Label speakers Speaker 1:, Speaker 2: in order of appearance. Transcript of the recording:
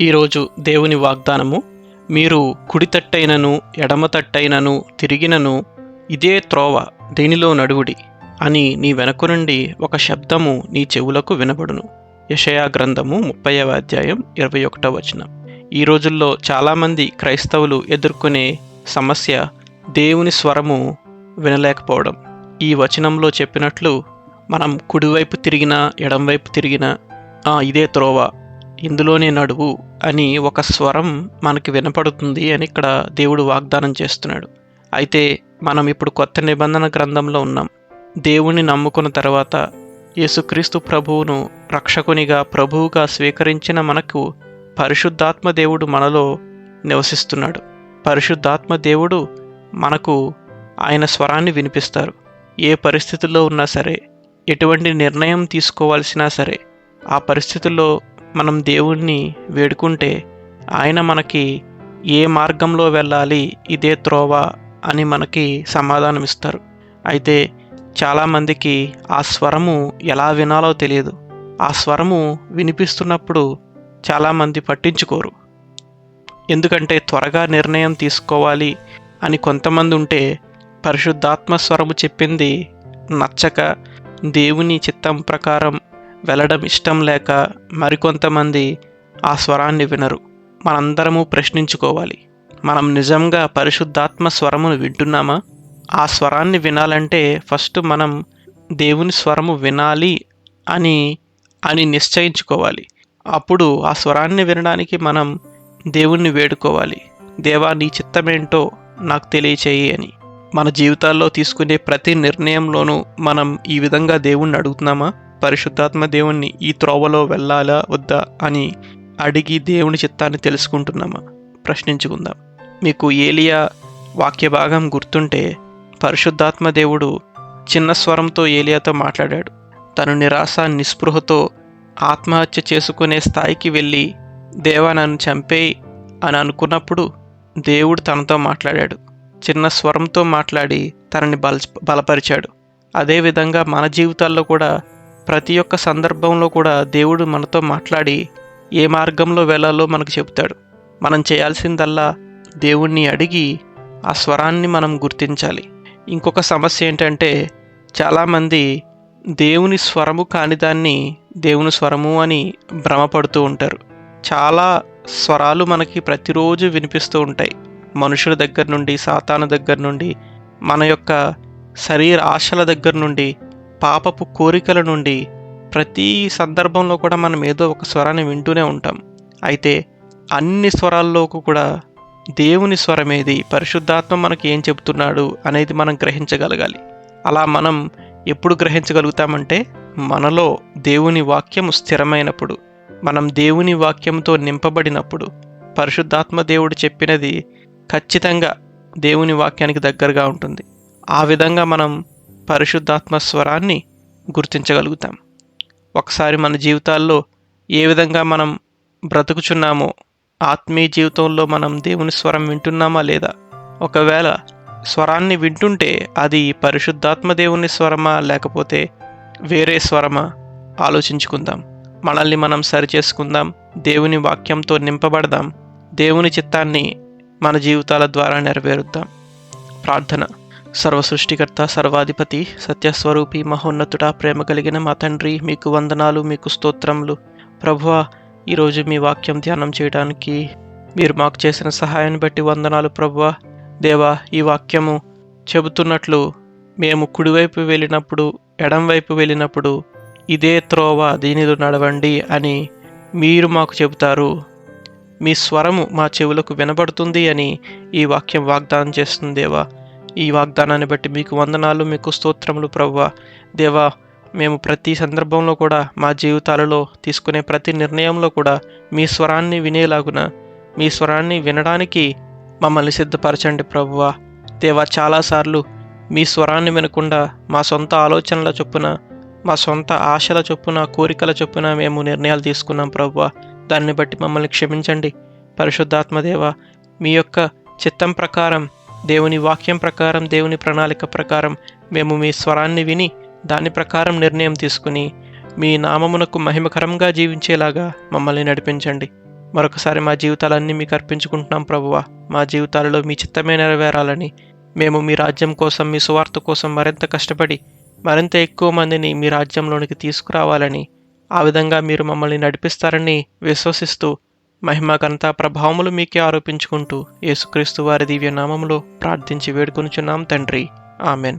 Speaker 1: ఈరోజు దేవుని వాగ్దానము మీరు కుడి తట్టైనను ఎడమ తట్టైనను తిరిగినను ఇదే త్రోవ దీనిలో నడువుడి అని నీ వెనక నుండి ఒక శబ్దము నీ చెవులకు వినబడును. యషయా గ్రంథము ముప్పైవ అధ్యాయం ఇరవై ఒకటవ వచనం. ఈ రోజుల్లో చాలామంది క్రైస్తవులు ఎదుర్కొనే సమస్య దేవుని స్వరము వినలేకపోవడం. ఈ వచనంలో చెప్పినట్లు మనం కుడివైపు తిరిగినా ఎడంవైపు తిరిగినా "ఆ, ఇదే త్రోవ ఇందులోనే నడువు అని ఒక స్వరం మనకి వినపడుతుంది అని ఇక్కడ దేవుడు వాగ్దానం చేస్తున్నాడు. అయితే మనం ఇప్పుడు కొత్త నిబంధన గ్రంథంలో ఉన్నాం. దేవుణ్ణి నమ్ముకున్న తర్వాత యేసుక్రీస్తు ప్రభువును రక్షకునిగా ప్రభువుగా స్వీకరించిన మనకు పరిశుద్ధాత్మ దేవుడు మనలో నివసిస్తున్నాడు. పరిశుద్ధాత్మ దేవుడు మనకు ఆయన స్వరాన్ని వినిపిస్తారు. ఏ పరిస్థితుల్లో ఉన్నా సరే ఎటువంటి నిర్ణయం తీసుకోవాల్సినా సరే ఆ పరిస్థితుల్లో మనం దేవుణ్ణి వేడుకుంటే ఆయన మనకి ఏ మార్గంలో వెళ్ళాలి ఇదే త్రోవ అని మనకి సమాధానం ఇస్తారు అయితే చాలామందికి ఆ స్వరము ఎలా వినాలో తెలియదు. ఆ స్వరము వినిపిస్తున్నప్పుడు చాలామంది పట్టించుకోరు. ఎందుకంటే త్వరగా నిర్ణయం తీసుకోవాలి అని కొంతమంది ఉంటే పరిశుద్ధాత్మ స్వరము చెప్పింది నచ్చక దేవుని చిత్తం ప్రకారం వెళ్ళడం ఇష్టం లేక మరికొంతమంది ఆ స్వరాన్ని వినరు. మనందరము ప్రశ్నించుకోవాలి. మనం నిజంగా పరిశుద్ధాత్మ స్వరమును వింటున్నామా? ఆ స్వరాన్ని వినాలంటే ఫస్ట్ మనం దేవుని స్వరము వినాలి అని అని నిశ్చయించుకోవాలి. అప్పుడు ఆ స్వరాన్ని వినడానికి మనం దేవుణ్ణి వేడుకోవాలి. దేవా నీ చిత్తమేంటో నాకు తెలియచేయి అని. మన జీవితాల్లో తీసుకునే ప్రతి నిర్ణయంలోనూ మనం ఈ విధంగా దేవుణ్ణి అడుగుతున్నామా? పరిశుద్ధాత్మ దేవుణ్ణి ఈ త్రోవలో వెళ్ళాలా వద్దా అని అడిగి దేవుని చిత్తాన్ని తెలుసుకుంటున్నామా? ప్రశ్నించుకుందాం. మీకు ఏలియా వాక్య భాగం గుర్తుంటే పరిశుద్ధాత్మ దేవుడు చిన్న స్వరంతో ఏలియాతో మాట్లాడాడు. తను నిరాశ నిస్పృహతో ఆత్మహత్య చేసుకునే స్థాయికి వెళ్ళి దేవా నన్ను చంపేయి అని అనుకున్నప్పుడు దేవుడు తనతో మాట్లాడాడు. చిన్న స్వరంతో మాట్లాడి తనని బల బలపరిచాడు. అదేవిధంగా మన జీవితాల్లో కూడా ప్రతి ఒక్క సందర్భంలో కూడా దేవుడు మనతో మాట్లాడి ఏ మార్గంలో వెళ్ళాలో మనకు చెబుతాడు. మనం చేయాల్సిందల్లా దేవుణ్ణి అడిగి ఆ స్వరాన్ని మనం గుర్తించాలి. ఇంకొక సమస్య ఏంటంటే చాలామంది దేవుని స్వరము కాని దాన్ని దేవుని స్వరము అని భ్రమపడుతూ ఉంటారు. చాలా స్వరాలు మనకి ప్రతిరోజు వినిపిస్తూ ఉంటాయి. మనుషుల దగ్గర నుండి సాతాను దగ్గర నుండి మన యొక్క శరీర ఆశల దగ్గర నుండి పాపపు కోరికల నుండి ప్రతి సందర్భంలో కూడా మనం ఏదో ఒక స్వరాన్ని వింటూనే ఉంటాం. అయితే అన్ని స్వరాల్లోకి కూడా దేవుని స్వరమేది పరిశుద్ధాత్మ మనకి ఏం చెబుతున్నాడు అనేది మనం గ్రహించగలగాలి. అలా మనం ఎప్పుడు గ్రహించగలుగుతామంటే మనలో దేవుని వాక్యము స్థిరమైనప్పుడు మనం దేవుని వాక్యంతో నింపబడినప్పుడు పరిశుద్ధాత్మ దేవుడు చెప్పినది ఖచ్చితంగా దేవుని వాక్యానికి దగ్గరగా ఉంటుంది. ఆ విధంగా మనం పరిశుద్ధాత్మ స్వరాన్ని గుర్తించగలుగుతాం. ఒకసారి మన జీవితాల్లో ఏ విధంగా మనం బ్రతుకుచున్నామో ఆత్మీయ జీవితంలో మనం దేవుని స్వరం వింటున్నామా లేదా ఒకవేళ స్వరాన్ని వింటుంటే అది పరిశుద్ధాత్మ దేవుని స్వరమా లేకపోతే వేరే స్వరమా ఆలోచించుకుందాం. మనల్ని మనం సరిచేసుకుందాం దేవుని వాక్యంతో నింపబడదాం దేవుని చిత్తాన్ని మన జీవితాల ద్వారా నెరవేరుద్దాం. ప్రార్థన. సర్వ సృష్టికర్త సర్వాధిపతి సత్యస్వరూపి మహోన్నతుడ ప్రేమ కలిగిన మా తండ్రి మీకు వందనాలు మీకు స్తోత్రములు. ప్రభువా ఈరోజు మీ వాక్యం ధ్యానం చేయడానికి మీరు మాకు చేసిన సహాయాన్ని బట్టి వందనాలు ప్రభువా. దేవా ఈ వాక్యము చెబుతున్నట్లు మేము కుడివైపు వెళ్ళినప్పుడు ఎడంవైపు వెళ్ళినప్పుడు ఇదే త్రోవ దీనిలో నడవండి అని మీరు మాకు చెబుతారు. మీ స్వరము మా చెవులకు వినబడుతుంది అని ఈ వాక్యం వాగ్దానం చేస్తుంది దేవా. ఈ వాగ్దానాన్ని బట్టి మీకు వందనాలు మీకు స్తోత్రములు ప్రవ్వ దేవా మేము ప్రతి సందర్భంలో కూడా మా జీవితాలలో తీసుకునే ప్రతి నిర్ణయంలో కూడా మీ స్వరాన్ని వినేలాగున మీ స్వరాన్ని వినడానికి మమ్మల్ని సిద్ధపరచండి ప్రభువ. దేవా చాలాసార్లు మీ స్వరాన్ని వినకుండా మా సొంత ఆలోచనల చొప్పున మా సొంత ఆశల చొప్పున కోరికల చొప్పున మేము నిర్ణయాలు తీసుకున్నాం ప్రభువ. దాన్ని బట్టి మమ్మల్ని క్షమించండి. పరిశుద్ధాత్మదేవ మీ యొక్క చిత్తం ప్రకారం దేవుని వాక్యం ప్రకారం దేవుని ప్రణాళిక ప్రకారం మేము మీ స్వరాన్ని విని దాని ప్రకారం నిర్ణయం తీసుకుని మీ నామమునకు మహిమకరంగా జీవించేలాగా మమ్మల్ని నడిపించండి. మరొకసారి మా జీవితాలన్నీ మీకు అర్పించుకుంటున్నాం ప్రభువా. మా జీవితాలలో మీ చిత్తమే నెరవేరాలని మేము మీ రాజ్యం కోసం మీ సువార్త కోసం మరింత కష్టపడి మరింత ఎక్కువ మందిని మీ రాజ్యంలోనికి తీసుకురావాలని ఆ విధంగా మీరు మమ్మల్ని నడిపిస్తారని విశ్వసిస్తూ మహిమ ఘనత ప్రభావములు మీకే ఆరోపించుకుంటూ యేసుక్రీస్తు వారి దివ్య నామములో ప్రార్థించి వేడుకొనుచున్నాం తండ్రి. ఆమెన్.